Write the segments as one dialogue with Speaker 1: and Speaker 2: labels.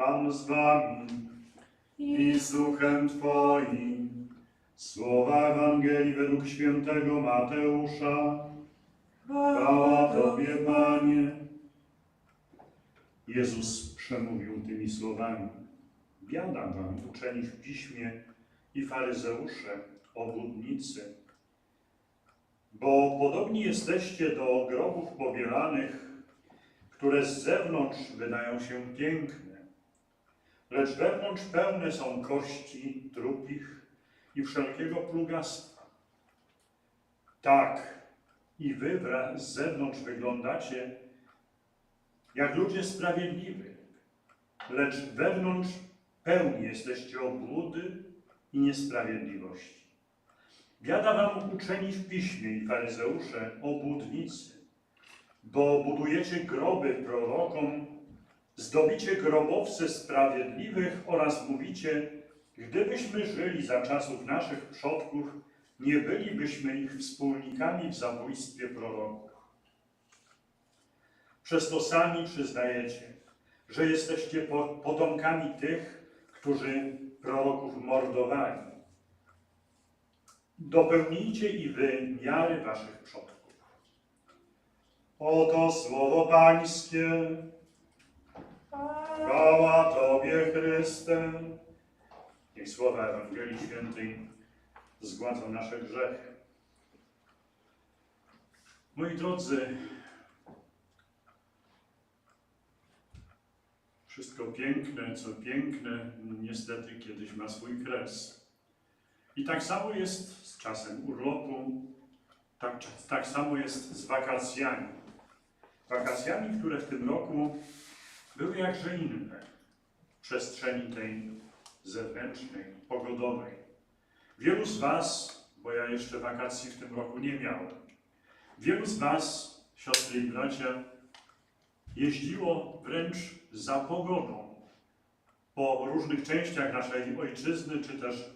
Speaker 1: Pan z wami i z duchem Twoim. Słowa Ewangelii według świętego Mateusza. Chwała Tobie, Panie. Jezus przemówił tymi słowami. Biada wam, uczeni w piśmie i faryzeusze, obłudnicy, bo podobni jesteście do grobów pobielanych, które z zewnątrz wydają się piękne, lecz wewnątrz pełne są kości trupich i wszelkiego plugastwa. Tak, i wy z zewnątrz wyglądacie jak ludzie sprawiedliwi, lecz wewnątrz pełni jesteście obłudy i niesprawiedliwości. Biada wam uczeni w piśmie i faryzeusze, obłudnicy, bo budujecie groby prorokom, zdobicie grobowce sprawiedliwych oraz mówicie, gdybyśmy żyli za czasów naszych przodków, nie bylibyśmy ich wspólnikami w zabójstwie proroków. Przez to sami przyznajecie, że jesteście po- potomkami tych, którzy proroków mordowali. Dopełnijcie i wy miary waszych przodków. Oto słowo Pańskie. Chwała Tobie, Chryste. Niech słowa Ewangelii Świętej zgładzą nasze grzechy. Moi drodzy, wszystko piękne, co piękne, niestety kiedyś ma swój kres. I tak samo jest z czasem urlopu, tak, tak samo jest z wakacjami. Wakacjami, które w tym roku były jakże inne w przestrzeni tej zewnętrznej, pogodowej. Wielu z Was, bo ja jeszcze wakacji w tym roku nie miałem, wielu z Was, siostry i bracia, jeździło wręcz za pogodą po różnych częściach naszej ojczyzny, czy też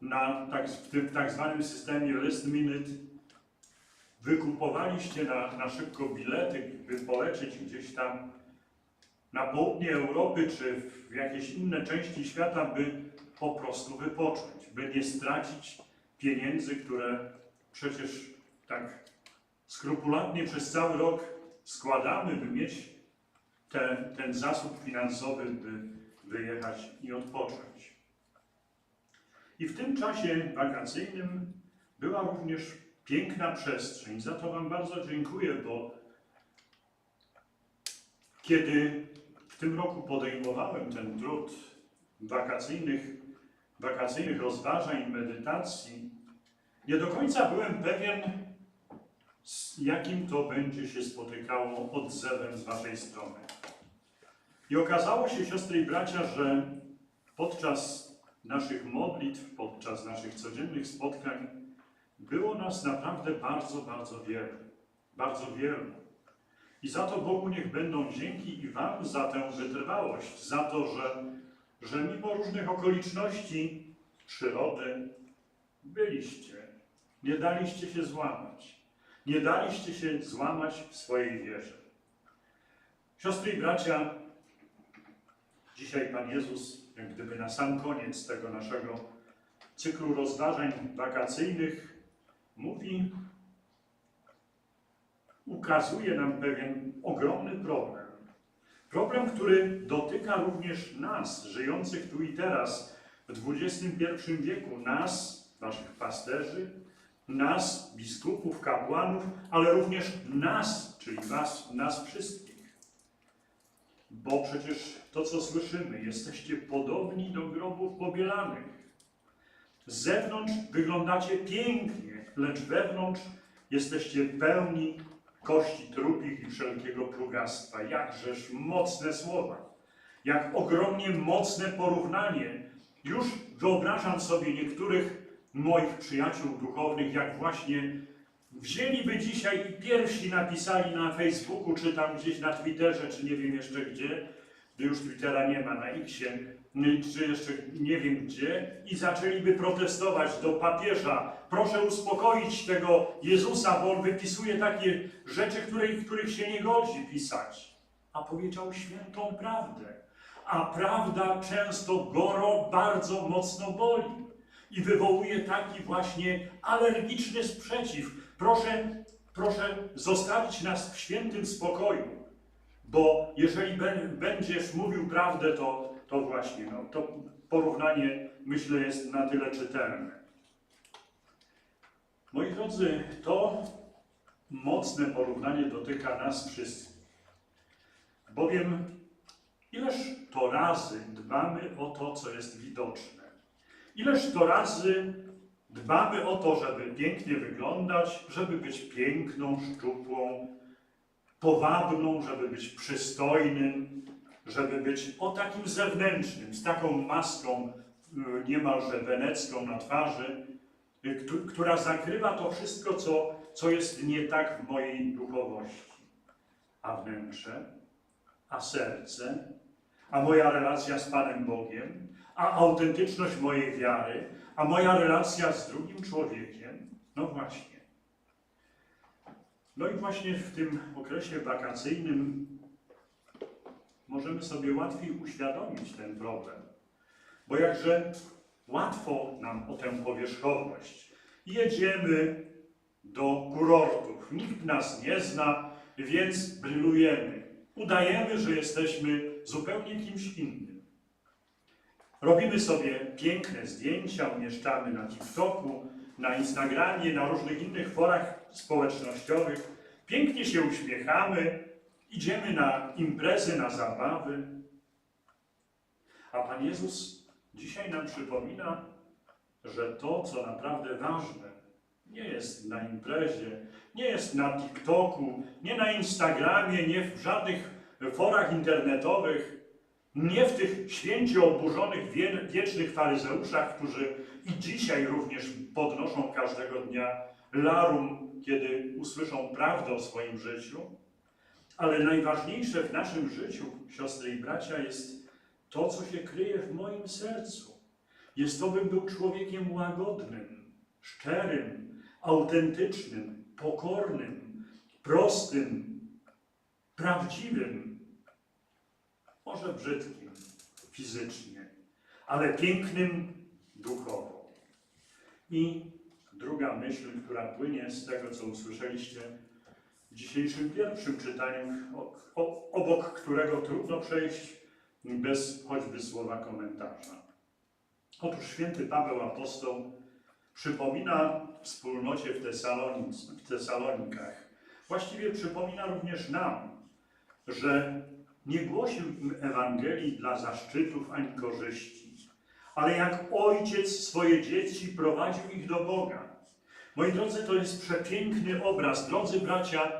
Speaker 1: na tak, w tym tak zwanym systemie last minute wykupowaliście na, na szybko bilety, by polecieć gdzieś tam na południe Europy, czy w jakieś inne części świata, by po prostu wypocząć, by nie stracić pieniędzy, które przecież tak skrupulatnie przez cały rok składamy, by mieć te, ten zasób finansowy, by wyjechać i odpocząć. I w tym czasie wakacyjnym była również piękna przestrzeń. Za to Wam bardzo dziękuję, bo kiedy w tym roku podejmowałem ten trud wakacyjnych, wakacyjnych rozważań, medytacji, nie do końca byłem pewien, z jakim to będzie się spotykało odzewem z Waszej strony. I okazało się, siostry i bracia, że podczas naszych modlitw, podczas naszych codziennych spotkań było nas naprawdę bardzo, bardzo wiele. Bardzo wielu. I za to Bogu niech będą dzięki i Wam za tę wytrwałość, za to, że, że mimo różnych okoliczności przyrody byliście, nie daliście się złamać. Nie daliście się złamać w swojej wierze. Siostry i bracia, dzisiaj Pan Jezus, jak gdyby na sam koniec tego naszego cyklu rozważań wakacyjnych, mówi, ukazuje nam pewien ogromny problem. Problem, który dotyka również nas, żyjących tu i teraz, w XXI wieku, nas, naszych pasterzy, nas, biskupów, kapłanów, ale również nas, czyli was, nas wszystkich. Bo przecież to, co słyszymy, jesteście podobni do grobów pobielanych. Z zewnątrz wyglądacie pięknie, lecz wewnątrz jesteście pełni kości trupich i wszelkiego plugastwa. Jakżeż mocne słowa. Jak ogromnie mocne porównanie. Już wyobrażam sobie niektórych moich przyjaciół duchownych, jak właśnie wzięliby dzisiaj i pierwsi napisali na Facebooku, czy tam gdzieś na Twitterze, czy nie wiem jeszcze gdzie, gdy już Twittera nie ma na Xie, czy jeszcze nie wiem gdzie, i zaczęliby protestować do papieża. Proszę uspokoić tego Jezusa, bo on wypisuje takie rzeczy, których, których się nie godzi pisać. A powiedział świętą prawdę. a prawda często goro bardzo mocno boli i wywołuje taki właśnie alergiczny sprzeciw. Proszę, proszę zostawić nas w świętym spokoju, bo jeżeli bę- będziesz mówił prawdę, to, to właśnie, no, to porównanie myślę jest na tyle czytelne. Moi drodzy, to mocne porównanie dotyka nas wszystkich. Bowiem ileż to razy dbamy o to, co jest widoczne. Ileż to razy dbamy o to, żeby pięknie wyglądać, żeby być piękną, szczupłą, powabną, żeby być przystojnym, żeby być o takim zewnętrznym, z taką maską y, niemalże wenecką na twarzy, y, któ- która zakrywa to wszystko, co, co jest nie tak w mojej duchowości. A wnętrze, a serce, a moja relacja z Panem Bogiem, a autentyczność mojej wiary, a moja relacja z drugim człowiekiem. No właśnie. No i właśnie w tym okresie wakacyjnym możemy sobie łatwiej uświadomić ten problem. Bo jakże łatwo nam o tę powierzchowność. Jedziemy do kurortów, nikt nas nie zna, więc brylujemy. Udajemy, że jesteśmy zupełnie kimś innym. Robimy sobie piękne zdjęcia, umieszczamy na TikToku, na Instagramie, na różnych innych forach społecznościowych. Pięknie się uśmiechamy, idziemy na imprezy, na zabawy. A Pan Jezus dzisiaj nam przypomina, że to, co naprawdę ważne, nie jest na imprezie, nie jest na TikToku, nie na Instagramie, nie w żadnych forach internetowych, nie w tych święcie oburzonych wie, wiecznych faryzeuszach, którzy i dzisiaj również podnoszą każdego dnia larum, kiedy usłyszą prawdę o swoim życiu. Ale najważniejsze w naszym życiu, siostry i bracia, jest to, co się kryje w moim sercu. Jest to, bym był człowiekiem łagodnym, szczerym, autentycznym, pokornym, prostym, prawdziwym, może brzydkim fizycznie, ale pięknym duchowo. I druga myśl, która płynie z tego, co usłyszeliście dzisiejszym pierwszym czytaniu, obok którego trudno przejść bez choćby słowa komentarza. Otóż święty Paweł Apostoł przypomina wspólnocie w, Tesalonic, w Tesalonikach, właściwie przypomina również nam, że nie głosił im Ewangelii dla zaszczytów ani korzyści, ale jak ojciec swoje dzieci prowadził ich do Boga. Moi drodzy, to jest przepiękny obraz, drodzy bracia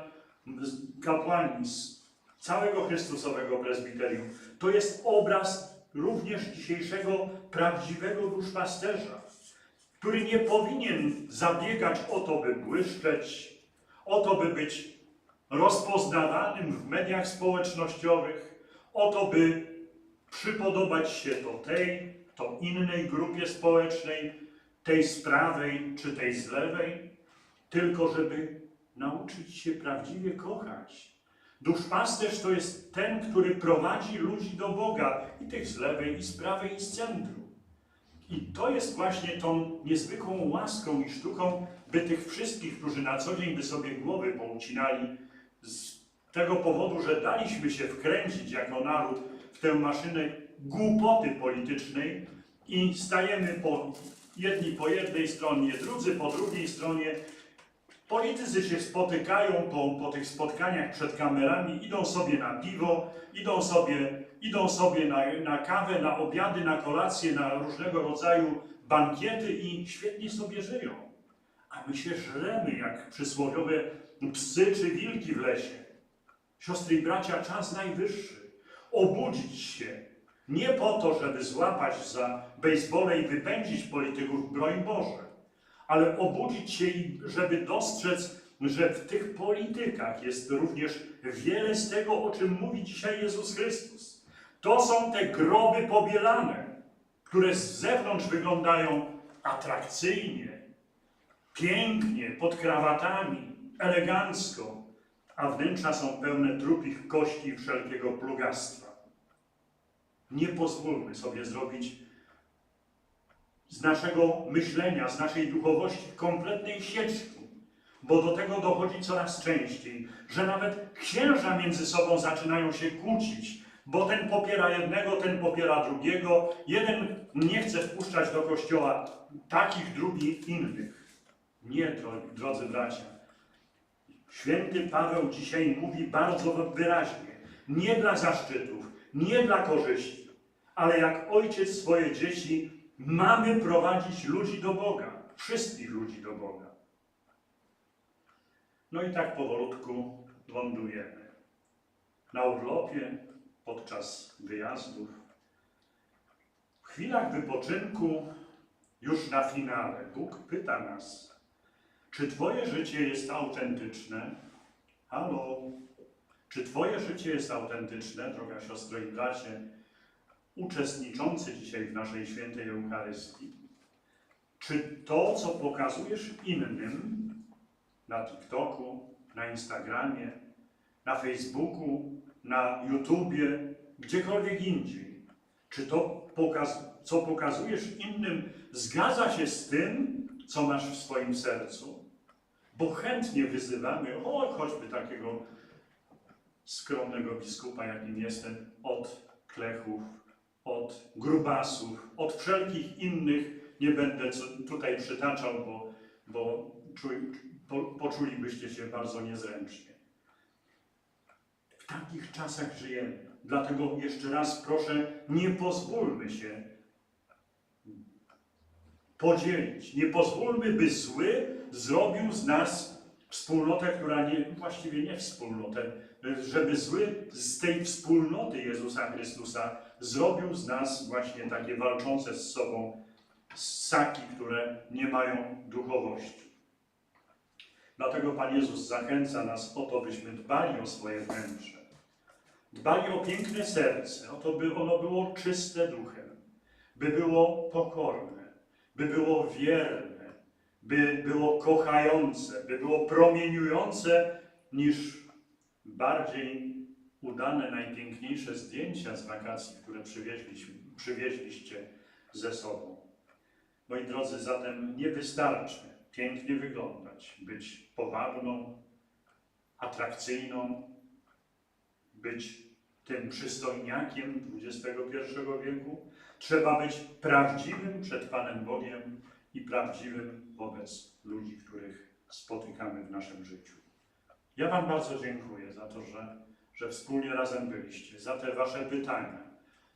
Speaker 1: kapłani z całego Chrystusowego prezbiterium. To jest obraz również dzisiejszego prawdziwego duszpasterza, który nie powinien zabiegać o to, by błyszczeć, o to, by być rozpoznawanym w mediach społecznościowych, o to, by przypodobać się to tej, to innej grupie społecznej, tej z prawej czy tej z lewej, tylko żeby nauczyć się prawdziwie kochać. Duszpasterz to jest ten, który prowadzi ludzi do Boga, i tych z lewej, i z prawej, i z centrum. I to jest właśnie tą niezwykłą łaską i sztuką, by tych wszystkich, którzy na co dzień by sobie głowy poucinali, z tego powodu, że daliśmy się wkręcić jako naród w tę maszynę głupoty politycznej i stajemy po, jedni po jednej stronie, drudzy po drugiej stronie. Politycy się spotykają po, po tych spotkaniach przed kamerami, idą sobie na piwo, idą sobie, idą sobie na, na kawę, na obiady, na kolacje, na różnego rodzaju bankiety i świetnie sobie żyją. A my się żremy jak przysłowiowe psy czy wilki w lesie. Siostry i bracia, czas najwyższy. Obudzić się. Nie po to, żeby złapać za bejsbole i wypędzić polityków, broń Boże, ale obudzić się i żeby dostrzec, że w tych politykach jest również wiele z tego, o czym mówi dzisiaj Jezus Chrystus. To są te groby pobielane, które z zewnątrz wyglądają atrakcyjnie, pięknie, pod krawatami, elegancko, a wnętrza są pełne trupich kości i wszelkiego plugastwa. Nie pozwólmy sobie zrobić z naszego myślenia, z naszej duchowości kompletnej sieczki, bo do tego dochodzi coraz częściej, że nawet księża między sobą zaczynają się kłócić, bo ten popiera jednego, ten popiera drugiego, jeden nie chce wpuszczać do kościoła takich, drugi innych. Nie, dro- drodzy bracia. Święty Paweł dzisiaj mówi bardzo wyraźnie, nie dla zaszczytów, nie dla korzyści, ale jak ojciec swoje dzieci, mamy prowadzić ludzi do Boga, wszystkich ludzi do Boga. No i tak powolutku lądujemy. Na urlopie, podczas wyjazdów. W chwilach wypoczynku, już na finale, Bóg pyta nas, czy Twoje życie jest autentyczne? Halo? Czy Twoje życie jest autentyczne, droga siostro i bracie, uczestniczący dzisiaj w naszej świętej Eucharystii? Czy to, co pokazujesz innym na TikToku, na Instagramie, na Facebooku, na YouTubie, gdziekolwiek indziej, czy to, co pokazujesz innym, zgadza się z tym, co masz w swoim sercu? Bo chętnie wyzywamy, o, choćby takiego skromnego biskupa, jakim jestem, od klechów, od grubasów, od wszelkich innych, nie będę tutaj przytaczał, bo, bo czuj, po, poczulibyście się bardzo niezręcznie. W takich czasach żyjemy. Dlatego jeszcze raz proszę, nie pozwólmy się podzielić. Nie pozwólmy, by zły zrobił z nas wspólnotę, która nie, właściwie nie wspólnotę, żeby zły z tej wspólnoty Jezusa Chrystusa zrobił z nas właśnie takie walczące z sobą ssaki, które nie mają duchowości. Dlatego Pan Jezus zachęca nas o to, byśmy dbali o swoje wnętrze. Dbali o piękne serce, o to, by ono było czyste duchem, by było pokorne, by było wierne, by było kochające, by było promieniujące niż bardziej udane, najpiękniejsze zdjęcia z wakacji, które przywieźliście ze sobą. Moi drodzy, zatem nie wystarczy pięknie wyglądać, być powabną, atrakcyjną, być tym przystojniakiem XXI wieku. Trzeba być prawdziwym przed Panem Bogiem i prawdziwym wobec ludzi, których spotykamy w naszym życiu. Ja Wam bardzo dziękuję za to, że, że wspólnie razem byliście, za te Wasze pytania,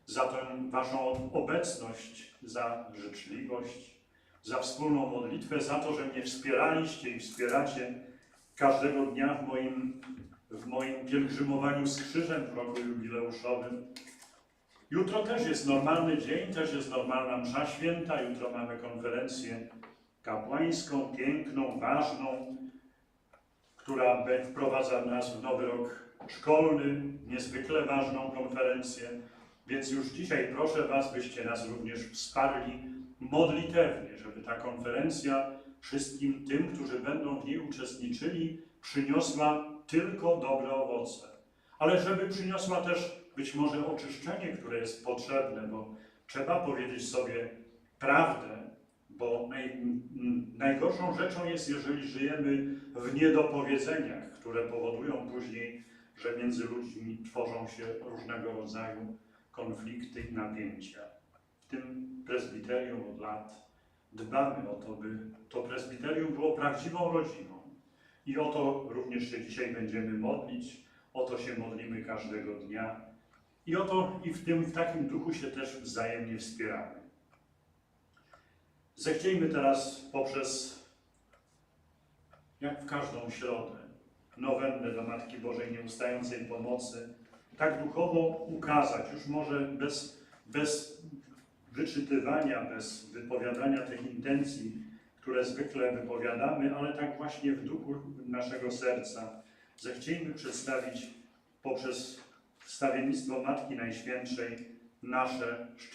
Speaker 1: za tę Waszą obecność, za życzliwość, za wspólną modlitwę, za to, że mnie wspieraliście i wspieracie każdego dnia w moim, w moim pielgrzymowaniu z krzyżem w roku jubileuszowym. Jutro też jest normalny dzień, też jest normalna msza święta. Jutro mamy konferencję kapłańską, piękną, ważną, która wprowadza nas w nowy rok szkolny, niezwykle ważną konferencję. Więc już dzisiaj proszę Was, byście nas również wsparli modlitewnie, żeby ta konferencja wszystkim tym, którzy będą w niej uczestniczyli, przyniosła tylko dobre owoce. Ale żeby przyniosła też być może oczyszczenie, które jest potrzebne, bo trzeba powiedzieć sobie prawdę, bo naj, najgorszą rzeczą jest, jeżeli żyjemy w niedopowiedzeniach, które powodują później, że między ludźmi tworzą się różnego rodzaju konflikty i napięcia. W tym prezbiterium od lat dbamy o to, by to prezbiterium było prawdziwą rodziną. I o to również się dzisiaj będziemy modlić, o to się modlimy każdego dnia. I o to i w tym w takim duchu się też wzajemnie wspieramy. Zechciejmy teraz poprzez, jak w każdą środę, nowennę do Matki Bożej Nieustającej Pomocy, tak duchowo ukazać, już może bez, bez wyczytywania, bez wypowiadania tych intencji, które zwykle wypowiadamy, ale tak właśnie w duchu naszego serca. Zechciejmy przedstawić poprzez wstawiennictwo Matki Najświętszej nasze szczere